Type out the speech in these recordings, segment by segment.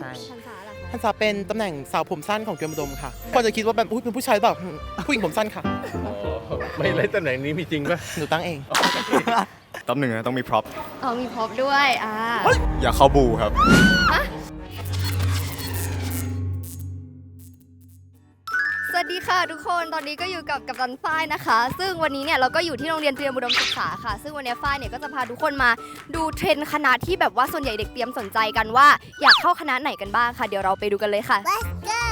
ใช่ชันษาเหรอคะ ท่านสาวเป็นตำแหน่งสาวผมสั้นของเตรียมอุดมค่ะคนจะคิดว่าแบบอุ้ยเป็นผู้ชายหรือเปล่าผู้หญิงผมสั้นค่ะอ๋อไม่ไรตำแหน่งนี้มีจริงปะหนูตั้งเอง ตำหนึ่งนะต้องมีพร็อพอ๋อมีพร็อพด้วย อ่า อย่าเข้าบูครับสวั สดีค่ะทุกคนตอนนี้ก็อยู่กับกัปตันฝ้ายนะคะ ซึ่งวันนี้เนี่ยเราก็อยู่ที่โรงเรียนเตรียมอุดมศึกษาค่ะ ซึ่งวันนี้ฝ้ายเนี่ยก็จะพาทุกคนมาดูเทรนด์คณะที่แบบว่าส่วนใหญ่เด็กเตรียมสนใจกันว่า อยากเข้าคณะไหนกันบ้างค่ะ เดี๋ยวเราไปดูกันเลยค่ะ Let's go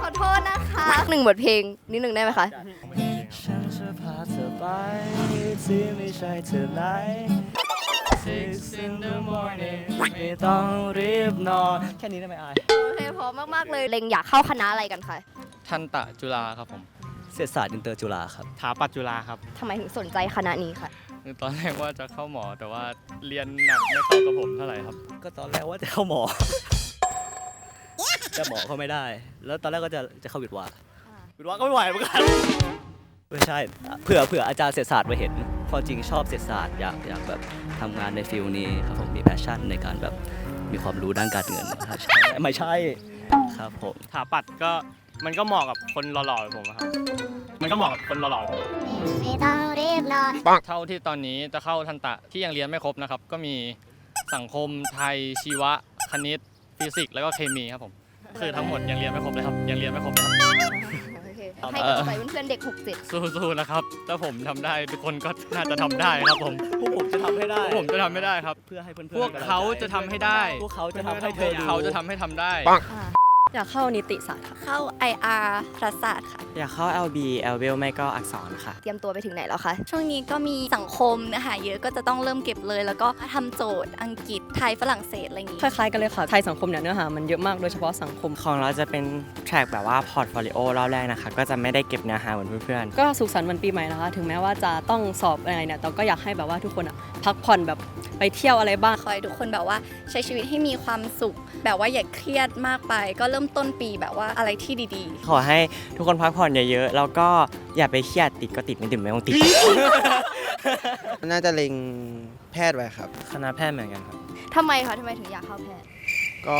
ขอโทษนะคะหนึ่งบทเพลงนิดหนึ่งได้ไหมคะฉันจะพาเธอไปที่ไม่ใช่เธอไหน Six in the morning ไม่ต้องรีบนอน แค่นี้ได้ไหมอายโอเคพร้อมมากๆเลยเล็งอยากเข้าคณะอะไรกันคะ ทันตะจุฬาครับผมเศรษฐศาสตร์อินเตอร์จุฬาครับ ถาปัจจุฬาครับ ทำไมถึงสนใจคณะนี้ค่ะคือตอนแรกว่าจะเข้าหมอแต่ว่าเรียนหนักไม่เข้ากับผมเท่าไหร่ครับ ก็ตอนแรกว่าจะเข้าหมอ แต่หมอเขาไม่ได้ แล้วตอนแรกก็จะจะเข้าวิทย์วาวิทย์วาก็ไม่ไหวเหมือนกันไม่ใช่เผื่อเผื่ออาจารย์เศรษฐศาสตร์มาเห็นพอจริงชอบเศรษฐศาสตร์อยากอยากแบบทำงานในฟิลนี้ครับผมมีแพชชั่นในการแบบมีความรู้ด้านการเงินนะครับใช่ไม่ใช่ครับผม ถาปัดก็ มันก็เหมาะกับคนหล่อๆแบบผมอะครับ มันก็เหมาะกับคนหล่อๆแบบผมไม่ต้องรีบนอน เท่าที่ตอนนี้จะเข้าทันตะที่ยังเรียนไม่ครบนะครับ ก็มีสังคมไทยชีวะ คณิต ฟิสิกส์แล้วก็เคมีครับผมคือทั้งหมดยังเรียนไม่ครบเลยครับยังเรียนไม่ครบเลยครับ โอเค ให้กำลังใจเพื่อนๆเด็ก67สู้ๆนะครับถ้าผมทำได้ทุกคนก็น่าจะทำได้ครับผมพวกผมจะทำให้ได้ ผมจะทำไม่ได้ครับ เพื่อให้เพื่อนๆพวกเขาจะทำให้ได้พวกเขาจะทำให้เธอดู เขาจะทำให้ทำได้ อยากเข้านิติศาสตร์ค่ะ เข้า IR รัฐศาสตร์ค่ะ อยากเข้า LB l b ไม่ก็อักษรค่ะ เตรียมตัวไปถึงไหนแล้วคะ ช่วงนี้ก็มีสังคมเนื้อหาเยอะก็จะต้องเริ่มเก็บเลย แล้วก็ทำโจทย์อังกฤษไทยฝรั่งเศสอะไรอย่างงี้ คล้ายๆกันเลยค่ะ ไทยสังคมเนี่ยเนื้อหามันเยอะมากโดยเฉพาะสังคม ของเราจะเป็นแทร็กแบบว่าพอร์ตโฟลิโอรอบแรกนะคะ ก็จะไม่ได้เก็บเนื้อหาเหมือนเพื่อนก็สุขสันต์วันปีใหม่นะคะ ถึงแม้ว่าจะต้องสอบอะไรเนี่ยแต่ก็อยากให้แบบว่าทุกคนอะพักผ่อนแบบไปเที่ยวอะไรบ้าง ขอให้ทุกคนแบบว่าใช้ชีวิตให้มีความสุข แบบว่าอย่าเครียดมากไป ก็เริ่มต้นปีแบบว่าอะไรที่ดีๆๆขอให้ทุกคนพักผ่อนเยอะๆ แล้วก็อย่าไปเครียดติดก็ติดไม่ติดไม่ต้องติด น่าจะเล็งแพทย์ไว้ครับ คณะแพทย์เหมือนกันครับทำไมคะทำไมถึงอยากเข้าแพทย์ก็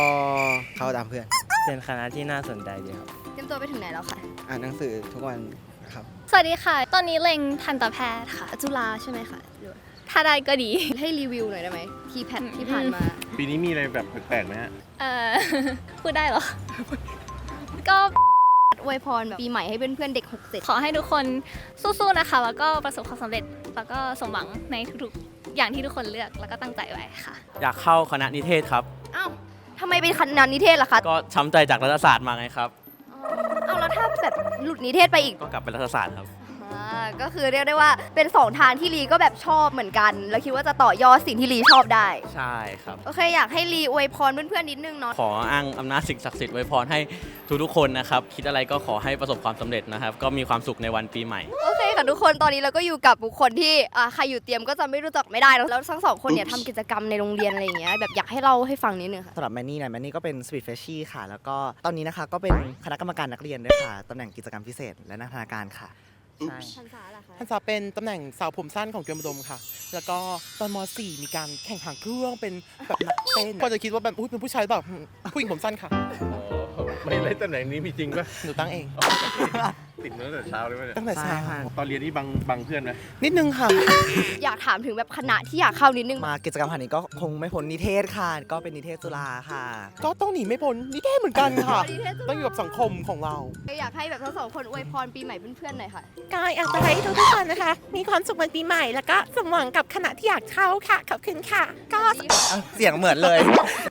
เข้าตามเพื่อน เป็นคณะที่น่าสนใจดีครับ เตรียมตัวไปถึงไหนแล้วคะอ่านหนังสือทุกวันนะครับ สวัสดีค่ะ ตอนนี้เล็งทันตแพทย์ค่ะ จุฬาใช่ไหมคะหรือว่า ถ้าได้ก็ดี ให้รีวิวหน่อยได้ไหมทีแพทที่ผ่านมา ปีนี้มีอะไรแบบแปลกๆไหมฮะ เออพูดได้เหรอ ก็อวยพรแบบปีใหม่ให้เพื่อนๆเด็ก67ขอให้ทุกคนสู้ๆนะคะ แล้วก็ประสบความสำเร็จ แล้วก็สมหวังในทุกๆ อย่างที่ทุกคนเลือก แล้วก็ตั้งใจไว้ค่ะ อยากเข้าคณะนิเทศครับ อ้าวทำไมเป็นคณะนิเทศล่ะคะ ก็ช้ำใจจากรัฐศาสตร์มาไงครับ เอาแล้วถ้าแบบหลุดนิเทศไปอีก ก็กลับไปรัฐศาสตร์ครับ อ่าก็คือเรียกได้ว่าเป็นสองทางที่ลีก็แบบชอบเหมือนกัน แล้วคิดว่าจะต่อยอดสิ่งที่ลีชอบได้ ใช่ครับ โอเคอยากให้ลีอวยพรเพื่อนๆนิดนึงเนาะ ขออ้างอำนาจสิ่งศักดิ์สิทธิ์ไว้พรให้ทุกๆคนนะครับ คิดอะไรก็ขอให้ประสบความสำเร็จนะครับ ก็มีความสุขในวันปีใหม่ โอเคค่ะทุกคนตอนนี้เราก็อยู่กับบุคคลที่อ่าใครอยู่เตรียมก็จะไม่รู้จักไม่ได้แล้วแล้วทั้งสองคนเนี่ยทำกิจกรรมในโรงเรียนอะไรอย่างเงี้ยแบบอยากให้เล่าให้ฟังนิดนึงค่ะ สำหรับแมนนี่นะแมนนี่ก็เป็นสปีดเฟชชี่ค่ะ แล้วก็ตอนนี้นะคะก็เป็นคณะกรรมการนักเรียนด้วยค่ะตำแหน่งกิจกรรมพิเศษและนักธนาการค่ะ ใช่ชันษาล่ะคะท่านสาวเป็นตำแหน่งสาวผมสั้นของเตรียมอุดมค่ะ แล้วก็ตอนม .4 มีการแข่งขันเครื่องเป็นแบบนักเต้นคนจะคิดว่าแบบอุ้ยเป็นผู้ชายหรือเปล่าผู้หญิงผมสั้นค่ะ อ๋อไม่ไรตำแหน่งนี้มีจริงปะหนูตั้งเอง ติดมาตั้งแต่เช้าเลยไหมเนี่ยตั้งแต่เช้าใช่ค่ะ ตอนเรียนนี่บังบังเพื่อนไหมนิดนึงค่ะ อยากถามถึงแบบคณะที่อยากเข้านิดนึง มากิจกรรมผ่านนี้ก็คงไม่พ้นนิเทศค่ะ ก็เป็นนิเทศจุฬาค่ะ ก็ต้องหนีไม่พ้นนิเทศเหมือนกันค่ะ นิเทศจุฬา ต้องอยู่กับสังคมของเรา อยากให้แบบทั้งสองคนอวยพรปีใหม่เพื่อนๆหน่อยค่ะก็อยากจะให้ทุกๆคนนะคะ มีความสุขวันปีใหม่ แล้วก็สมหวังกับคณะที่อยากเข้าค่ะ ขอบคุณค่ะ ก็เสียงเหมือนเลย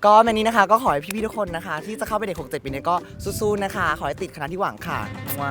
ก็แมนนี่นะคะ ก็ขอให้พี่ๆทุกคนนะคะ ที่จะเข้าไปเด็ก67ปีนี้ก็สู้ๆนะคะ ขอให้ติดคณะที่หวังค่ะว่า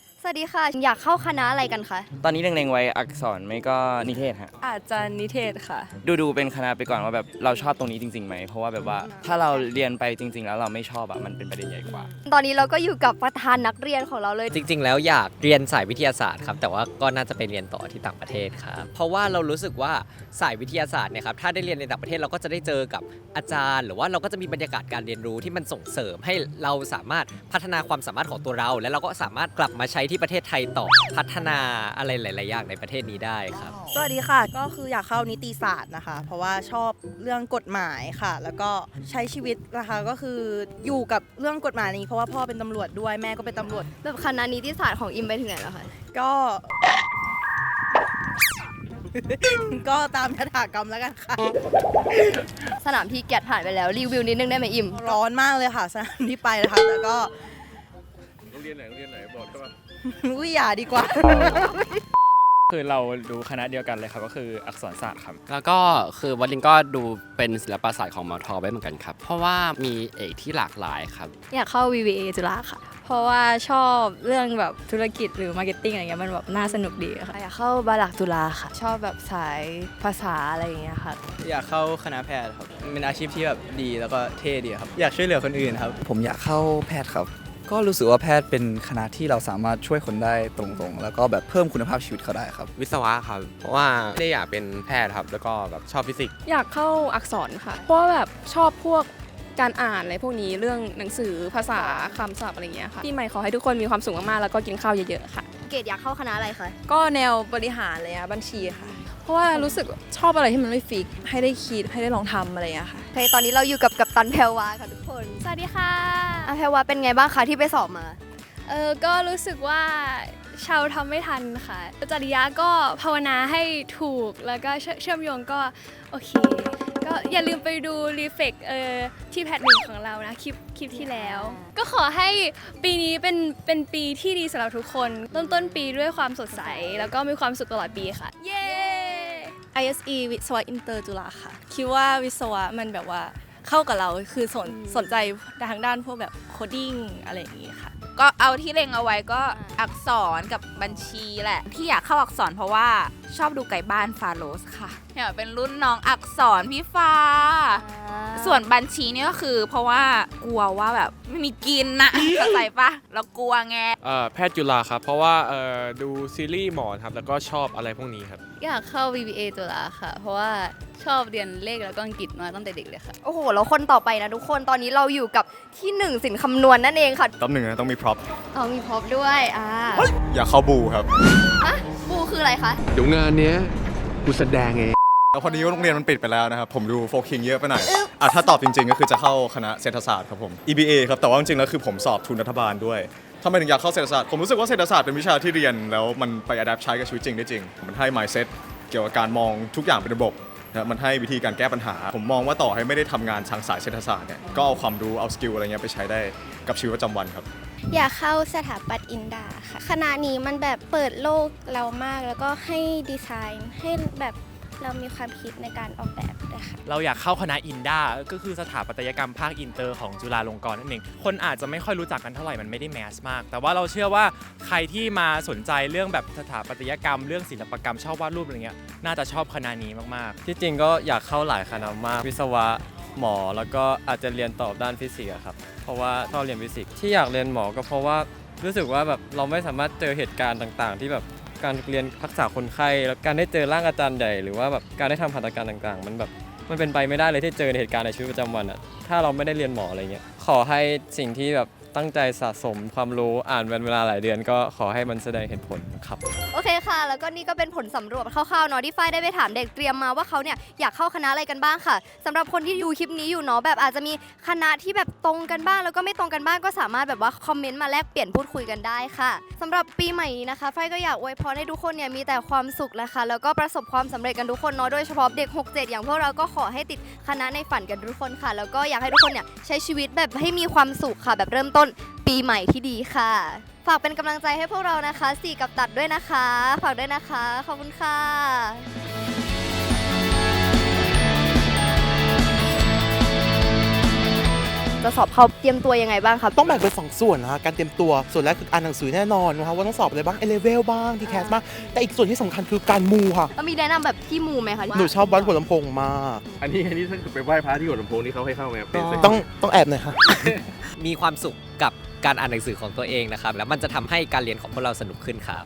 วัสดีค่ะ อยากเข้าคณะอะไรกันคะ ตอนนี้เล็งๆไว้อักษรไม่ก็นิเทศฮะ อาจจะนิเทศค่ะ ดูดูเป็นคณะไปก่อนว่าแบบเราชอบตรงนี้จริงๆไหมเพราะว่าแบบว่าถ้าเราเรียนไปจริง ๆ แล้วเราไม่ชอบอะมันเป็นประเด็นใหญ่กว่า ตอนนี้เราก็อยู่กับประธานนักเรียนของเราเลย จริง ๆ แล้วอยากเรียนสายวิทยาศาสตร์ครับแต่ว่าก็น่าจะไปเรียนต่อที่ต่างประเทศครับเพราะว่าเรารู้สึกว่าสายวิทยาศาสตร์เนี่ยครับถ้าได้เรียนในต่างประเทศเราก็จะได้เจอกับอาจารย์ หรือว่าเราก็จะมีบรรยากาศการเรียนรู้ที่มันส่งเสริมให้เราสามารถพัฒนาความสามารถของตัวเรา และเราก็สามารถกลับมาใช้ที่ประเทศไทยต่อพัฒนาอะไรหลาย ๆ อย่างในประเทศนี้ได้ครับ สวัสดีค่ะ ก็คืออยากเข้านิติศาสตร์นะคะ เพราะว่าชอบเรื่องกฎหมายค่ะ แล้วก็ใช้ชีวิตนะคะก็คืออยู่กับเรื่องกฎหมายนี้ เพราะว่าพ่อเป็นตำรวจด้วยแม่ก็เป็นตำรวจ แบบคณะนิติศาสตร์ของอิมไปถึงไหนแล้วคะก็ ก็ตามยถากรรมแล้วกันค่ะ สนามที่แกดผ่านไปแล้วรีวิวนิดนึงได้ไหมอิม ร้อนมากเลยค่ะสนามที่ไปนะคะแต่ก็ โรงเรียนไหนโรงเรียนไหนบอกก็ว่า อุ้ยอย่าดีกว่า คือเราดูคณะเดียวกันเลยครับก็คืออักษรศาสตร์ครับ แล้วก็คือวัดลินก็ดูเป็นศิลปศาสตร์ของมอทอไว้เหมือนกันครับ เพราะว่ามีเอกที่หลากหลายครับ อยากเข้า VVA จุฬาค่ะ เพราะว่าชอบเรื่องแบบธุรกิจหรือมาร์เก็ตติ้งอะไรเงี้ยมันแบบน่าสนุกดีค่ะ อยากเข้าบาลักจุฬาค่ะ ชอบแบบสายภาษาอะไรอย่างเงี้ยค่ะ อยากเข้าคณะแพทย์ครับเป็นอาชีพที่แบบดีแล้วก็เท่ดีครับ อยากช่วยเหลือคนอื่นครับ ผมอยากเข้าแพทย์ครับ ก็รู้สึกว่าแพทย์เป็นคณะที่เราสามารถช่วยคนได้ตรงๆ แล้วก็แบบเพิ่มคุณภาพชีวิตเขาได้ครับ วิศวะครับ เพราะว่าไม่ได้อยากเป็นแพทย์ครับ แล้วก็แบบชอบฟิสิกส์ อยากเข้าอักษรค่ะ เพราะว่าแบบชอบพวกการอ่านอะไรพวกนี้เรื่องหนังสือภาษาคำศัพท์อะไรเงี้ยค่ะพี่ใหม่ขอให้ทุกคนมีความสุขมากๆแล้วก็กินข้าวเยอะๆค่ะ เกดอยากเข้าคณะอะไรคะ ก็แนวบริหารเลยอะบัญชีค่ะเพ ราะว่ารู้สึกชอบอะไรที่มันไม่ฟิก ให้ได้คิดให้ได้ลองทำอะไรอย่างเงี้ยค่ะ โอเคตอนนี้เราอยู่กับกัปตันแพรวาค่ะทุกคนสวัสดีค่ะ อะแพรวาเป็นไงบ้างคะที่ไปสอบมา เออก็รู้สึกว่าชาวทำไม่ทันค่ะจริยะก็ภาวนาให้ถูกแล้วก็เชื่อเชื่อมโยงก็โอเค ก็อย่าลืมไปดูรีเฟกเออที่แพทหนึ่งของเรานะคลิปคลิปที่แล้ว ก็ขอให้ปีนี้เป็นเป็นปีที่ดีสำหรับทุกคน ต้นต้นปีด้วยความสดใส แล้วก็มีความสุขตลอดปีค่ะ เย้ ISE วิศวะอินเตอร์จุฬาค่ะ คิดว่าวิศวะมันแบบว่าเข้ากับเราคือสนสนใจทางด้านพวกแบบโคดิ้งอะไรอย่างงี้ค่ะ ก็เอาที่เล็งเอาไว้ก็อักษรกับบัญชีแหละ ที่อยากเข้าอักษรเพราะว่าชอบดูไก่บ้านฟาโรสค่ะอยากเป็นรุ่นน้องอักษรพี่ฟ้า ส่วนบัญชีนี่ก็คือเพราะว่ากลัวว่าแบบไม่มีกินนะเข้าใจปะเรากลัวไงเอ่อแพทย์จุฬาครับ เพราะว่าเอ่อดูซีรีส์หมอครับ แล้วก็ชอบอะไรพวกนี้ครับ อยากเข้า VBA จุฬาค่ะ เพราะว่าชอบเรียนเลขแล้วก็อังกฤษมาตั้งแต่เด็กเลยค่ะ โอ้โห แล้วคนต่อไปนะทุกคนตอนนี้เราอยู่กับที่หนึ่งสินคำนวณนั่นเองค่ะต้อหนึ่งนะต้องมีพร็อพเอามีพร็อพด้วยอ่าอยากเข้าบูครับ อะบูคืออะไรคะ เดี๋ยวงานเนี้ยกูแสดงเอง แล้วพอดีว่าโรงเรียนมันปิดไปแล้วนะครับ ผมดูโฟคิงเยอะไปหน่อยอะถ้าตอบจริง ๆ ก็คือจะเข้าคณะเศรษฐศาสตร์ครับผม EBA ครับ แต่ว่าจริงๆแล้วคือผมสอบทุนรัฐบาลด้วยทำไมถึงอยากเข้าเศรษฐศาสตร์ ผมรู้สึกว่าเศรษฐศาสตร์เป็นวิชาที่เรียน แล้วมันไปอัดแอปใช้กับชีวิตจริงได้จริง มันให้ mindset เกี่ยวกับการมองทุกอย่างเป็นระบบนะมันให้วิธีการแก้ปัญหา ผมมองว่าต่อให้ไม่ได้ทำงานทางสายเศรษฐศาสตร์เนี่ย ก็เอาความรู้เอาสกิลอะไรเงี้ยไปใช้ได้กับชีวิตประจำวันครับ อยากเข้าสถาปัตย์อินดาค่ะ คณะนี้มันแบบเปิดโลกเรามาก แล้วก็ให้ดีไซน์ให้แบบ เรามีความคิดในการออกแบบด้วยค่ะ เราอยากเข้าคณะอินดาก็คือสถาปัตยกรรมภาคอินเตอร์ของจุฬาลงกรณ์นั่นเองคนอาจจะไม่ค่อยรู้จักกันเท่าไหร่มันไม่ได้แมสมาก แต่ว่าเราเชื่อว่าใครที่มาสนใจเรื่องแบบสถาปัตยกรรมเรื่องศิลปกรรมชอบวาดรูปอะไรเงี้ยน่าจะชอบคณะนี้มากที่จริงก็อยากเข้าหลายคณะมากวิศวะหมอแล้วก็อาจจะเรียนต่อด้านฟิสิกส์อะครับ เพราะว่าชอบเรียนฟิสิกส์ที่อยากเรียนหมอก็เพราะว่ารู้สึกว่าแบบเราไม่สามารถเจอเหตุการณ์ต่าง ๆ ที่แบบ การเรียนรักษาคนไข้แล้วการได้เจอร่างอาจารย์ใหญ่หรือว่าแบบการได้ทำผ่าตัดการต่างๆ มันแบบมันเป็นไปไม่ได้เลยที่เจอในเหตุการณ์ในชีวิตประจำวันอะถ้าเราไม่ได้เรียนหมออะไรเงี้ยขอให้สิ่งที่แบบ ตั้งใจสะสมความรู้อ่านเป็นเวลาหลายเดือนก็ขอให้มันแสดงเห็นผลครับ โอเคค่ะ แล้วก็นี่ก็เป็นผลสำรวจคร่าวๆเนาะที่ฝ้ายได้ไปถามเด็กเตรียมมาว่าเขาเนี่ยอยากเข้าคณะอะไรกันบ้างค่ะสำหรับคนที่ดูคลิปนี้อยู่เนาะแบบอาจจะมีคณะที่แบบตรงกันบ้าง แล้วก็ไม่ตรงกันบ้างก็สามารถแบบว่าคอมเมนต์มาแลกเปลี่ยนพูดคุยกันได้ค่ะสำหรับปีใหม่นี้นะคะฝ้ายก็อยากอวยพรให้ทุกคนเนี่ยมีแต่ความสุขนะคะแล้วก็ประสบความสำเร็จกันทุกคนเนาะโดยเฉพาะเด็ก 67 อย่างพวกเราก็ขอให้ติดคณะในฝันกันทุกคนค่ะ แล้วก็อยากให้ทุกคนเนี่ยใช้ชีวิตแบบให้มีความสุขค่ะแบบเริ่มต้นปีใหม่ที่ดีค่ะ ฝากเป็นกำลังใจให้พวกเรานะคะสี่กับตัดด้วยนะคะ ฝากด้วยนะคะ ขอบคุณค่ะ จะสอบเขาเตรียมตัวยังไงบ้างครับต้องแบ่งเป็นสองส่วนนะคะการเตรียมตัวส่วนแรกคืออ่านหนังสือแน่นอนนะคะว่าต้องสอบอะไรบ้างเอเลเวลบ้างทีแคสบ้างแต่อีกส่วนที่สำคัญคือการมูค่ะ แล้วมีแนะนำแบบที่มูไหมคะหนูชอบวัดหัวลำโพงมากอันนี้อันนี้ถ้าเกิดไปไหว้พระที่หัวลำโพงนี่เขาให้เข้าไหมครับเป็นต้องต้องแอบหน่อยค่ะ มีความสุขกับการอ่านหนังสือของตัวเองนะครับ แล้วมันจะทำให้การเรียนของพวกเราสนุกขึ้นครับ